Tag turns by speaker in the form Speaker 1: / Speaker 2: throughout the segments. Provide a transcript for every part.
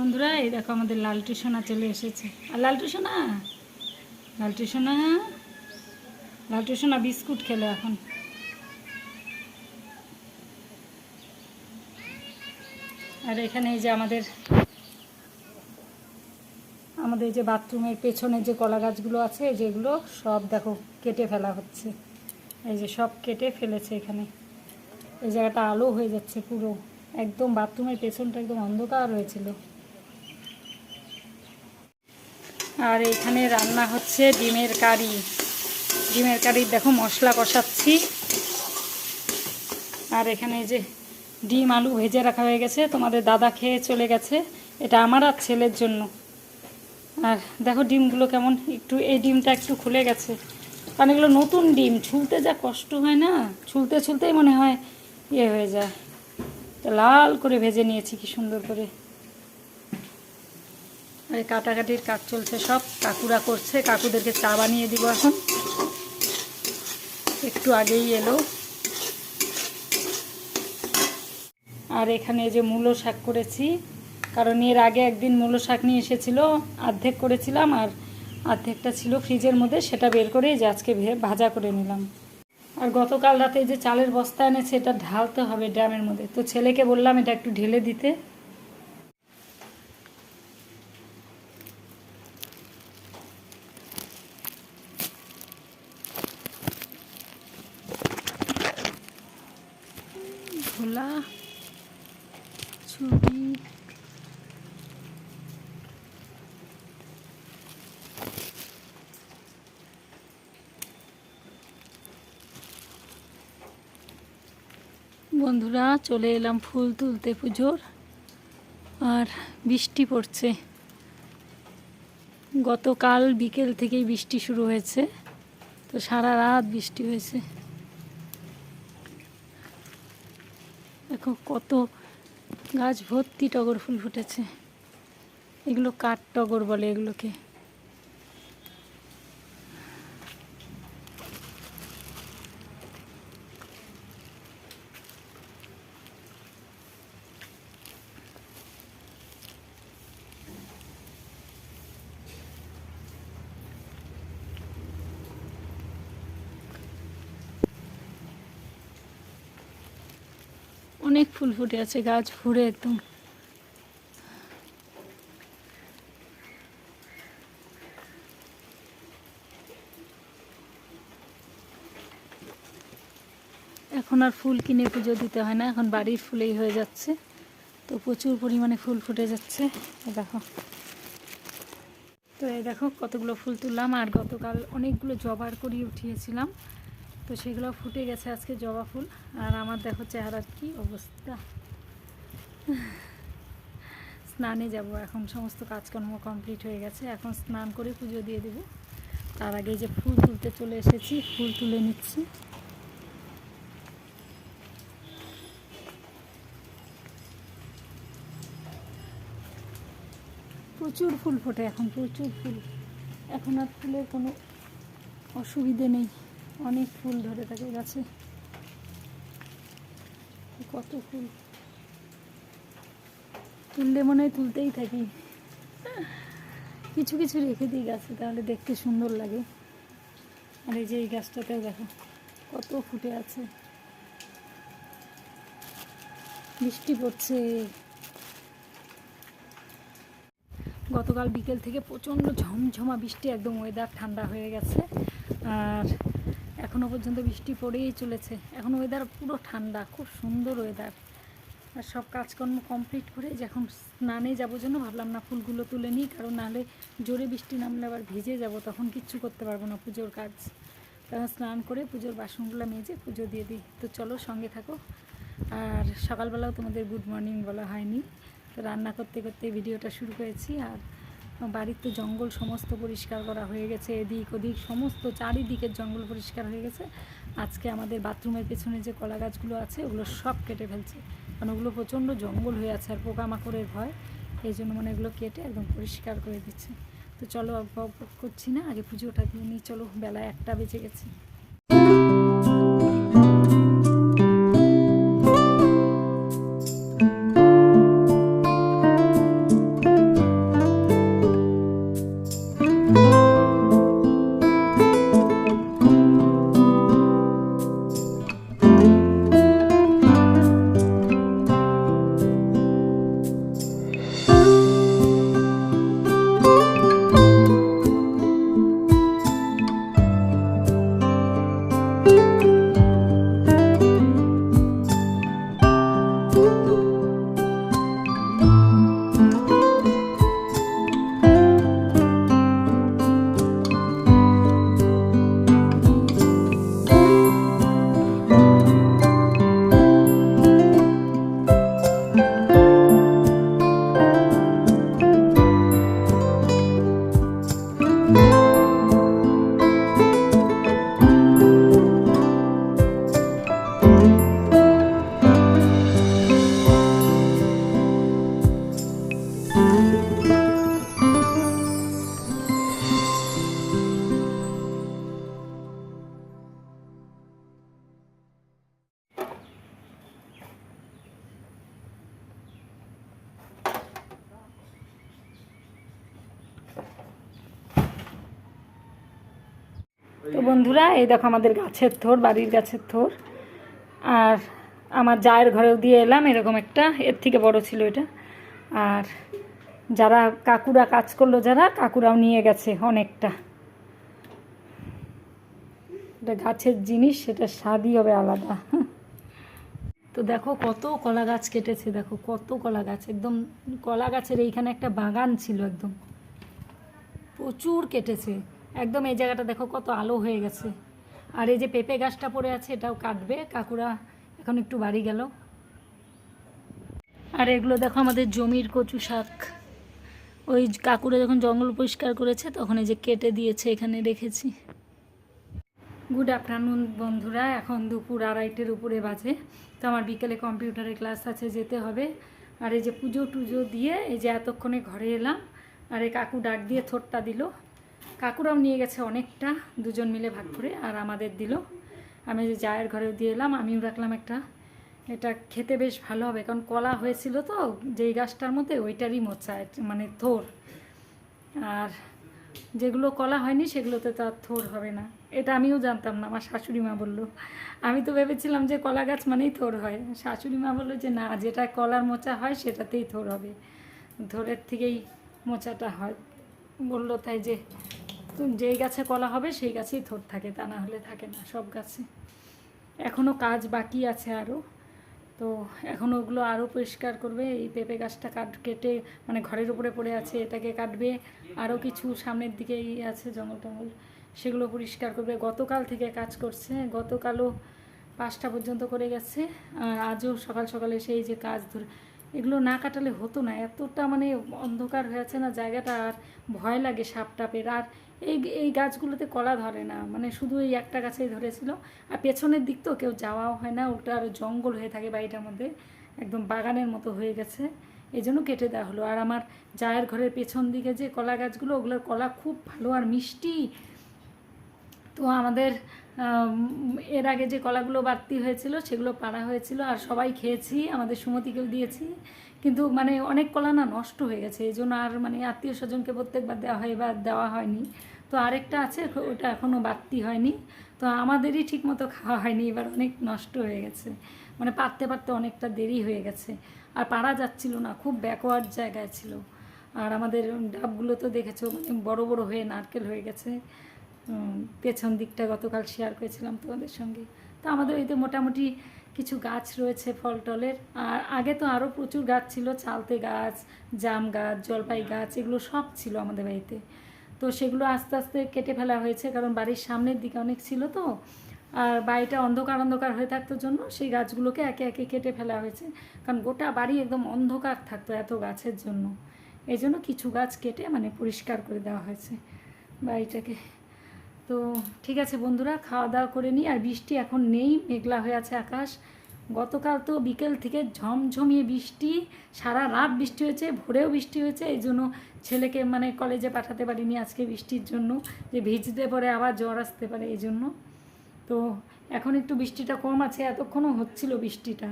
Speaker 1: বন্ধুরা, এই দেখো আমাদের লালটু সোনা চলে এসেছে। আর লালটু সোনা লালটু সোনা লালটু সোনা বিস্কুট খেলো এখন। আর এখানে এই যে আমাদের আমাদের যে বাথরুমের পেছনে যে কলা গাছগুলো আছে যেগুলো সব দেখো কেটে ফেলা হচ্ছে। এই যে সব কেটে ফেলেছে এখানে। এই জায়গাটা আলো হয়ে যাচ্ছে পুরো। একদম বাথরুমের পেছনটা একদম অন্ধকার হয়েছিল। আর এখানে রান্না হচ্ছে ডিমের কারি। ডিমের কারি দেখো মশলা কষাচ্ছি। আর এখানে যে ডিম আলু ভেজে রাখা হয়ে গেছে, তোমাদের দাদা খেয়ে চলে গেছে। এটা আমার আর ছেলের জন্য। আর দেখো ডিমগুলো কেমন একটু, এই ডিমটা একটু খুলে গেছে। কারণ এগুলো নতুন ডিম, ছুলতে যা কষ্ট হয় না? ছুলতে ছুলতেই মনে হয় ইয়ে হয়ে যায়। লাল করে ভেজে নিয়েছি, কি সুন্দর করে। কাটাকাটির কাজ চলছে সব। কাকুরা করছে, কাকুদেরকে চা বানিয়ে দিব এখন। একটু আগেই এলো। আর এখানে যে মূলো শাক করেছি, কারণ এর আগে একদিন মূলো শাক নিয়ে এসেছিল অর্ধেক করেছিলাম আর অর্ধেকটা ছিল ফ্রিজের মধ্যে, সেটা বের করে যে আজকে ভাজা করে নিলাম। আর গতকাল রাতে যে চালের বস্তা এনেছে, এটা ঢালতে হবে ড্রামের মধ্যে। তো ছেলেকে বললাম এটা একটু ঢেলে দিতে ভোলা ছবি বন্ধুরা, চলে এলাম ফুল তুলতে পুজোর। আর বৃষ্টি পড়ছে। গতকাল বিকেল থেকেই বৃষ্টি শুরু হয়েছে। তো সারা রাত বৃষ্টি হয়েছে। দেখো কত গাছ ভর্তি টগর ফুল ফুটেছে। এগুলো কাঠ টগর বলে এগুলোকে। অনেক ফুল ফুটে আছে, গাছ ভরে একদম। এখন আর ফুল কিনে পুজো দিতে হয় না, এখন বাড়ির ফুলেই হয়ে যাচ্ছে। তো প্রচুর পরিমাণে ফুল ফুটে যাচ্ছে দেখো। তো এই দেখো, কতগুলো ফুল তুললাম, আর গতকাল অনেকগুলো জবার করিয়ে উঠিয়েছিলাম। তো সেগুলো ফুটে গেছে আজকে জবা ফুল। আর আমার দেখো চেহারার কি অবস্থা। স্নানে যাব, এখন সমস্ত কাজকর্ম কমপ্লিট হয়ে গেছে। এখন স্নান করে পুজো দিয়ে দেব। তার আগে যে ফুল তুলতে চলে এসেছি, ফুল তুলে নিচ্ছি। প্রচুর ফুল ফোটে এখন, প্রচুর ফুল। এখন আর ফুলের কোনো অসুবিধে নেই। অনেক ফুল ধরে থাকে গাছে। কত ফুল। তুললে মনে হয় তুলতেই থাকি। কিছু কিছু রেখে দিই গাছে, তাহলে দেখতে সুন্দর লাগে। আর এই যে এই গাছটাতেও দেখো, কত ফুটে আছে। বৃষ্টি পড়ছে। গতকাল বিকেল থেকে প্রচণ্ড ঝমঝমা বৃষ্টি, একদম ওয়েদার ঠান্ডা হয়ে গেছে। আর এখনও পর্যন্ত বৃষ্টি পড়েই চলেছে। এখন ওয়েদার পুরো ঠান্ডা, খুব সুন্দর ওয়েদার আর সব কাজকর্ম কমপ্লিট করে যখন স্নানে যাব জন্য ভাবলাম না ফুলগুলো তুলে নিই, কারণ নাহলে জোরে বৃষ্টি নামলে আবার ভিজে যাব, তখন কিচ্ছু করতে পারব না পুজোর কাজ। তখন স্নান করে পুজোর বাসনগুলো মেজে পুজো দিয়ে দিই। তো চলো সঙ্গে থাকো। আর সকালবেলাও তোমাদের গুড মর্নিং বলা হয়নি। তো রান্না করতে করতে ভিডিওটা শুরু করেছি। আর বাড়ির তো জঙ্গল সমস্ত পরিষ্কার করা হয়ে গেছে, এদিক ওদিক সমস্ত চারিদিকের জঙ্গল পরিষ্কার হয়ে গেছে। আজকে আমাদের বাথরুমের পেছনে যে কলা গাছগুলো আছে, ওগুলো সব কেটে ফেলছে। কারণ ওগুলো প্রচণ্ড জঙ্গল হয়ে আছে আর পোকামাকড়ের ভয়। এই জন্য মানে এগুলো কেটে একদম পরিষ্কার করে দিচ্ছে। তো চলো করছি না, আগে পুজোটা নিয়ে চলো বেলা একটা বেজে গেছে। বন্ধুরা, এই দেখো আমাদের গাছের থোর, বাড়ির গাছের থোর। আর আমার জায়ের ঘরেও দিয়ে এলাম, এরকম একটা। এর থেকে বড় ছিল এটা। আর যারা কাকুরা কাজ করল, যারা কাকুরাও নিয়ে গেছে অনেকটা। এটা গাছের জিনিস, সেটা স্বাদই হবে আলাদা। তো দেখো কত কলা গাছ কেটেছে, দেখো কত কলা গাছ। একদম কলা গাছের এইখানে একটা বাগান ছিল একদম। প্রচুর কেটেছে। একদম এই জায়গাটা দেখো কত আলো হয়ে গেছে। আর এই যে পেঁপে গাছটা পড়ে আছে, এটাও কাটবে। কাকুরা এখন একটু বাড়ি গেল। আর এগুলো দেখো আমাদের জমির কচু শাক। ওই কাকুরা যখন জঙ্গল পরিষ্কার করেছে, তখন এই যে কেটে দিয়েছে, এখানে রেখেছি। গুড আফটারনুন বন্ধুরা। এখন দুপুর আড়াইটের উপরে বাজে। তো আমার বিকেলে কম্পিউটারে ক্লাস আছে, যেতে হবে। আর এই যে পুজো টুজো দিয়ে এই যে এতক্ষণে ঘরে এলাম। আর এই কাকু ডাক দিয়ে থোটটা দিল। কাকুরাও নিয়ে গেছে অনেকটা, দুজন মিলে ভাগ করে, আর আমাদের দিল। আমি যে জায়ের ঘরেও দিয়ে এলাম, আমিও রাখলাম একটা। এটা খেতে বেশ ভালো হবে, কারণ কলা হয়েছিল তো, যেই গাছটার মধ্যে ওইটারই মোচা মানে থোর। আর যেগুলো কলা হয়নি, সেগুলোতে তো আর থোর হবে না। এটা আমিও জানতাম না, আমার শাশুড়ি মা বলল। আমি তো ভেবেছিলাম যে কলা গাছ মানেই থোর হয়। শাশুড়ি মা বলল যে না, যেটা কলার মোচা হয়, সেটাতেই থোর হবে। থোরের থেকেই মোচাটা হয়। বলল তাই যে যেই গাছে কলা হবে, সেই গাছেই থোর থাকে, তা না হলে থাকে না সব গাছে। এখনও কাজ বাকি আছে আরও তো এখন ওগুলো আরও পরিষ্কার করবে, এই পেঁপে গাছটা কাট, কেটে মানে ঘরের উপরে পড়ে আছে, এটাকে কাটবে। আরও কিছু সামনের দিকে ইয়ে আছে জঙ্গল টঙ্গল, সেগুলো পরিষ্কার করবে। গতকাল থেকে কাজ করছে, গতকালও পাঁচটা পর্যন্ত করে গেছে, আর আজও সকাল সকালে সেই যে কাজ ধরে, এগুলো না কাটালে হতো না। এতটা মানে অন্ধকার হয়েছে না, জায়গাটা আর ভয় লাগে সাপ টাপের আর এই এই গাছগুলোতে কলা ধরে না। মানে শুধু এই একটা গাছেই ধরেছিল। আর পেছনের দিক তো কেউ যাওয়াও হয় না ওটা আরও জঙ্গল হয়ে থাকে বাড়িটার মধ্যে। একদম বাগানের মতো হয়ে গেছে। এই জন্য কেটে দেওয়া হলো। আর আমার জায়ের ঘরের পেছন দিকে যে কলা গাছগুলো ওগুলোর কলা খুব ভালো আর মিষ্টি। তো আমাদের আম, এর আগে যে কলাগুলো বাড়তি হয়েছিল, সেগুলো পাড়া হয়েছিল, আর সবাই খেয়েছি, আমাদের সুমতিকেও দিয়েছি। কিন্তু মানে অনেক কলা না নষ্ট হয়ে গেছে, এই জন্য আর মানে আত্মীয় স্বজনকে প্রত্যেকবার দেওয়া হয় বা দেওয়া হয়নি। তো আরেকটা আছে ওটা এখনও বাড়তি হয়নি। তো আমাদেরই ঠিকমতো খাওয়া হয়নি, এবার অনেক নষ্ট হয়ে গেছে। মানে পারতে পারতে অনেকটা দেরি হয়ে গেছে। আর পারা যাচ্ছিল না, খুব ব্যাকওয়ার্ড জায়গায় ছিল। আর আমাদের ডাবগুলো তো দেখেছ মানে বড় বড় হয়ে নারকেল হয়ে গেছে। পেছন দিকটা গতকাল শেয়ার করেছিলাম তোমাদের সঙ্গে। তো আমাদের এতে মোটামুটি কিছু গাছ রয়েছে ফল টলের। আর আগে তো আরও প্রচুর গাছ ছিল, চালতে গাছ, জাম গাছ, জলপাই গাছ, এগুলো সব ছিল আমাদের বাড়িতে। তো সেগুলো আস্তে আস্তে কেটে ফেলা হয়েছে, কারণ বাড়ির সামনের দিকে অনেক ছিল তো। আর বাড়িটা অন্ধকার অন্ধকার হয়ে থাকতো জন্য সেই গাছগুলোকে একে একে কেটে ফেলা হয়েছে। কারণ গোটা বাড়ি একদম অন্ধকার থাকতো এত গাছের জন্য। এই জন্য কিছু গাছ কেটে মানে পরিষ্কার করে দেওয়া হয়েছে বাড়িটাকে। তো ঠিক আছে বন্ধুরা খাওয়া দাওয়া করে নিই। আর বৃষ্টি এখন নেই, মেঘলা হয়ে আছে আকাশ। গতকাল তো বিকেল থেকে ঝমঝমিয়ে বৃষ্টি, সারা রাত বৃষ্টি হয়েছে, ভোরেও বৃষ্টি হয়েছে। এই জন্য ছেলেকে মানে কলেজে পাঠাতে পারিনি আজকে বৃষ্টির জন্য, যে ভিজতে পরে আবার জ্বর আসতে পারে এই জন্য। তো এখন একটু বৃষ্টিটা কম আছে, এতক্ষণও হচ্ছিল বৃষ্টিটা।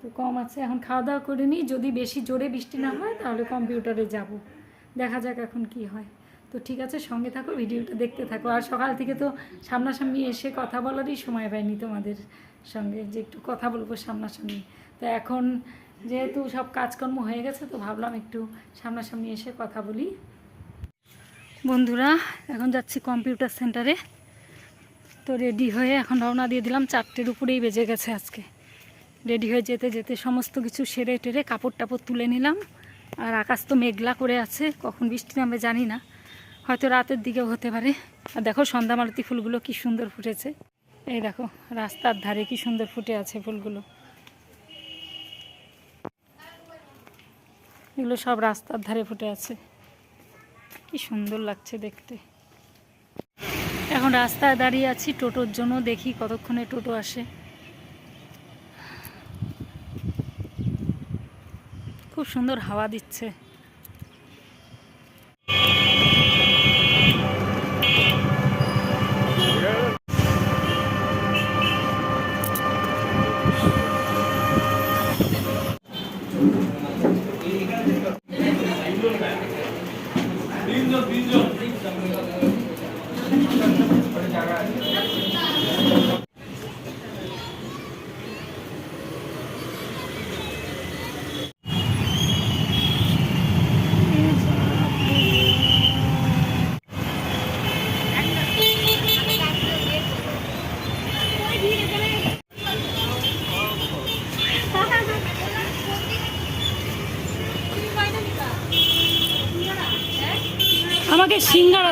Speaker 1: তো কম আছে, এখন খাওয়া দাওয়া করে নিই। যদি বেশি জোরে বৃষ্টি না হয়, তাহলে কম্পিউটারে যাব। দেখা যাক এখন কি হয়। তো ঠিক আছে, সঙ্গে থাকো, ভিডিওটা দেখতে থাকো। আর সকাল থেকে তো সামনাসামনি এসে কথা বলারই সময় পাইনি তোমাদের সঙ্গে, যে একটু কথা বলব সামনাসামনি। তো এখন যেহেতু সব কাজকর্ম হয়ে গেছে, তো ভাবলাম একটু সামনাসামনি এসে কথা বলি। বন্ধুরা, এখন যাচ্ছি কম্পিউটার সেন্টারে। তো রেডি হয়ে এখন রওনা দিয়ে দিলাম, চারটের উপরেই বেজে গেছে আজকে। রেডি হয়ে যেতে যেতে সমস্ত কিছু সেরে টেরে কাপড় টাপড় তুলে নিলাম। আর আকাশ তো মেঘলা করে আছে, কখন বৃষ্টি নামবে জানি না। হয়তো রাতের দিকেও হতে পারে। আর দেখো সন্ধ্যা সন্ধ্যামালতি ফুলগুলো কি সুন্দর ফুটেছে। এই দেখো, রাস্তার ধারে কি সুন্দর ফুটে আছে ফুলগুলো। এগুলো সব রাস্তার ধারে ফুটে আছে। কি সুন্দর লাগছে দেখতে। এখন রাস্তায় দাঁড়িয়ে আছি টোটোর জন্য, দেখি কতক্ষণে টোটো আসে। খুব সুন্দর হাওয়া দিচ্ছে।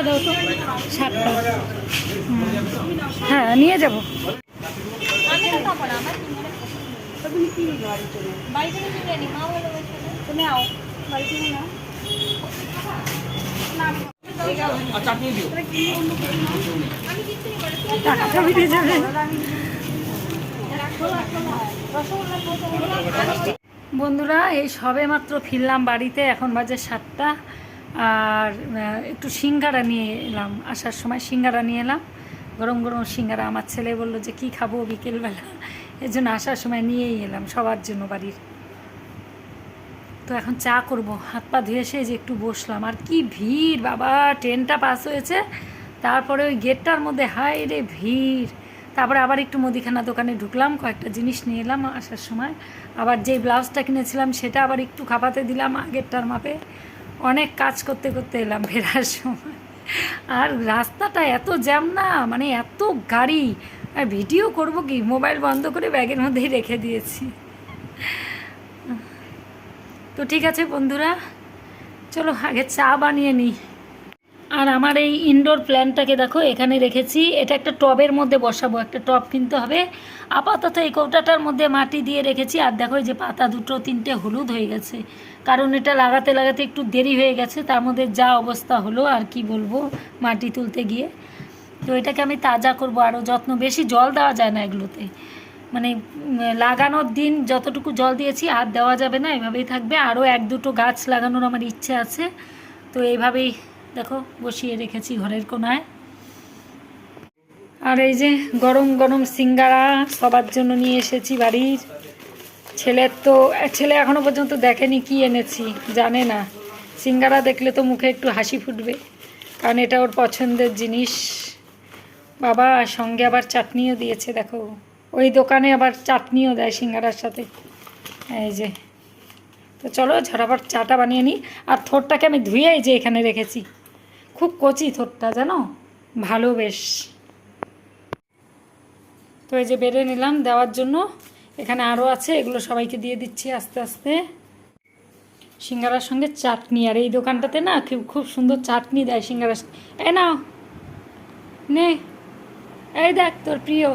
Speaker 1: দাও তো। হুম। হ্যাঁ নিয়ে যাবে। বন্ধুরা, এই সবে মাত্র ফিরলাম বাড়িতে, এখন বাজে সাতটা। আর একটু সিঙ্গারা নিয়ে এলাম। আসার সময় সিঙ্গারা নিয়ে এলাম। গরম গরম সিঙ্গারা। আমার ছেলে বলল যে, কি খাব বিকেলবেলা? এর জন্য আসার সময় নিয়েই এলাম সবার জন্য বাড়ির। তো এখন চা করব। হাত পা ধুয়ে এসে যে একটু বসলাম। আর কি ভিড় বাবা! ট্রেনটা পাস হয়েছে। তারপরে ওই গেটটার মধ্যে হাই রে ভিড়। তারপরে আবার একটু মুদিখানা দোকানে ঢুকলাম, কয়েকটা জিনিস নিয়ে এলাম আসার সময়। আবার যেই ব্লাউজটা কিনেছিলাম, সেটা আবার একটু খাপাতে দিলাম আগেরটার মাপে। অনেক কাজ করতে করতে এলাম ফেরার সময়। আর রাস্তাটা এত জ্যাম না মানে এত গাড়ি। আর ভিডিও করব কি? মোবাইল বন্ধ করে ব্যাগের মধ্যেই রেখে দিয়েছি। তো ঠিক আছে বন্ধুরা, চলো আগে চা বানিয়ে নিই। আর আমার এই ইনডোর প্ল্যান্টটাকে দেখো, এখানে রেখেছি। এটা একটা টবের মধ্যে বসাবো, একটা টব কিনতে হবে। আপাতত এই কৌটাটার মধ্যে মাটি দিয়ে রেখেছি। আর দেখো যে পাতা দুটো, তিনটে হলুদ হয়ে গেছে। কারণ এটা লাগাতে লাগাতে একটু দেরি হয়ে গেছে, তার মধ্যে যা অবস্থা হলো আর কি বলব মাটি তুলতে গিয়ে। তো এটাকে আমি তাজা করব আরও যত্ন, বেশি জল দেওয়া যায় না এগুলোতে। মানে লাগানোর দিন যতটুকু জল দিয়েছি, আর দেওয়া যাবে না, এভাবেই থাকবে। আরও এক দুটো গাছ লাগানোর আমার ইচ্ছে আছে। তো এইভাবেই দেখো, বসিয়ে রেখেছি ঘরের কোনায়। আর এই যে গরম গরম সিঙ্গারা সবার জন্য নিয়ে এসেছি বাড়ির। ছেলের তো, ছেলে এখনও পর্যন্ত দেখেনি কি এনেছি, জানে না। সিঙ্গারা দেখলে তো মুখে একটু হাসি ফুটবে, কারণ এটা ওর পছন্দের জিনিস। বাবা সঙ্গে আবার চাটনিও দিয়েছে, দেখো। ওই দোকানে আবার চাটনিও দেয় সিঙ্গারার সাথে। এই যে, তো চলো ঝটাপট চাটা বানিয়ে নিই। আর থোরটাকে আমি ধুয়ে এই যে এখানে রেখেছি। খুব কচি থোরটা, জানো? ভালো বেশ। তো এই যে বেড়ে নিলাম দেওয়ার জন্য। এখানে আরও আছে, এগুলো সবাইকে দিয়ে দিচ্ছি আস্তে আস্তে। সিঙ্গারার সঙ্গে চাটনি, আর এই দোকানটাতে না খুব সুন্দর চাটনি দেয় সিঙ্গারার সঙ্গে। এ নাও, নে। এই দেখ তোর প্রিয়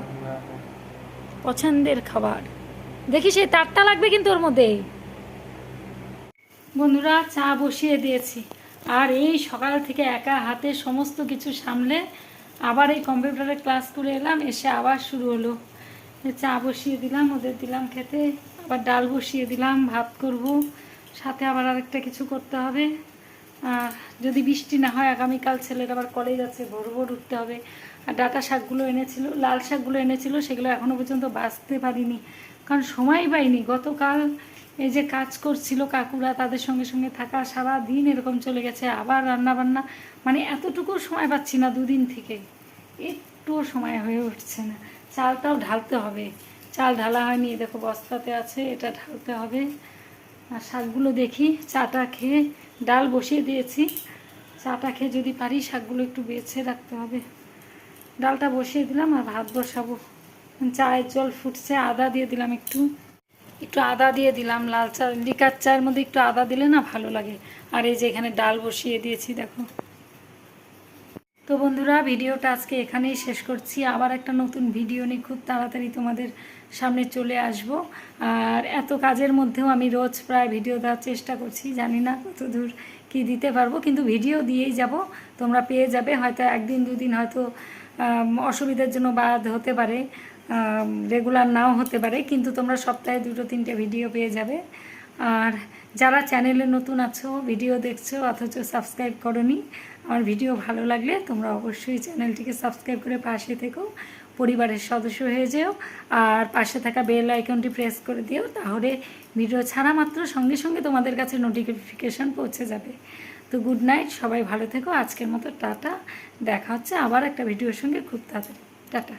Speaker 1: পছন্দের খাবার। দেখি সেই তারটা লাগবে কিন্তু ওর মধ্যে। বন্ধুরা, চা বসিয়ে দিয়েছি। আর এই সকাল থেকে একা হাতে সমস্ত কিছু সামলে আবার এই কম্পিউটারে ক্লাস করে এলাম, এসে আবার শুরু হলো। চা বসিয়ে দিলাম, ওদের দিলাম খেতে। আবার ডাল বসিয়ে দিলাম, ভাত করব। সাথে আবার আরেকটা কিছু করতে হবে। আর যদি বৃষ্টি না হয়, আগামীকাল ছেলের আবার কলেজ আছে ভোর ভোর উঠতে হবে। আর ডাটা শাকগুলো এনেছিল, লাল শাকগুলো এনেছিল, সেগুলো এখনও পর্যন্ত বাঁচতে পারিনি। কারণ সময় পাইনি। গতকাল এই যে কাজ করছিল কাকুরা, তাদের সঙ্গে সঙ্গে থাকা সারা দিন এরকম চলে গেছে। আবার রান্না বান্না মানে এতটুকু সময় পাচ্ছি না দুদিন থেকে। একটুও সময় হয়ে উঠছে না। চালটাও ঢালতে হবে। চাল ঢালা হয়নি দেখো বস্তাতে আছে, এটা ঢালতে হবে। আর শাকগুলো দেখি, চাটা খেয়ে ডাল বসিয়ে দিয়েছি। চাটা খেয়ে যদি পারি শাকগুলো একটু বেছে রাখতে হবে। ডালটা বসিয়ে দিলাম আর ভাত বসাবো। চায়ের জল ফুটছে, আদা দিয়ে দিলাম একটু। একটু আদা দিয়ে দিলাম, লাল চা লিকার চায়ের মধ্যে একটু আদা দিলে না ভালো লাগে। আর এই যে এখানে ডাল বসিয়ে দিয়েছি, দেখো। তো বন্ধুরা, ভিডিওটা আজকে এখানেই শেষ করছি। আবার একটা নতুন ভিডিও নিয়ে খুব তাড়াতাড়ি তোমাদের সামনে চলে আসব। আর এত কাজের মধ্যেও আমি রোজ প্রায় ভিডিও দেওয়ার চেষ্টা করছি। জানি না কতদূর কি দিতে পারব, কিন্তু ভিডিও দিয়েই যাব। তোমরা পেয়ে যাবে। হয়তো একদিন, দুদিন হয়তো অসুবিধার জন্য বাদ হতে পারে রেগুলার নাও হতে পারে, কিন্তু তোমরা সপ্তাহে দুটো, তিনটে ভিডিও পেয়ে যাবে। আর যারা চ্যানেলে নতুন আছো, ভিডিও দেখছ, অথচ সাবস্ক্রাইব করনি আমার ভিডিও ভালো লাগলে তোমরা অবশ্যই চ্যানেলটিকে সাবস্ক্রাইব করে পাশে থেকো, পরিবারের সদস্য হয়ে যেও, আর পাশে থাকা বেল আইকনটি প্রেস করে দিও, তাহলে ভিডিও ছাড়া মাত্র সঙ্গে সঙ্গে তোমাদের কাছে নোটিফিকেশান পৌঁছে যাবে। তো গুড নাইট, সবাই ভালো থেকো, আজকের মতো টাটা, দেখা হচ্ছে আবার একটা ভিডিওর সঙ্গে খুব তাড়াতাড়ি। টাটা।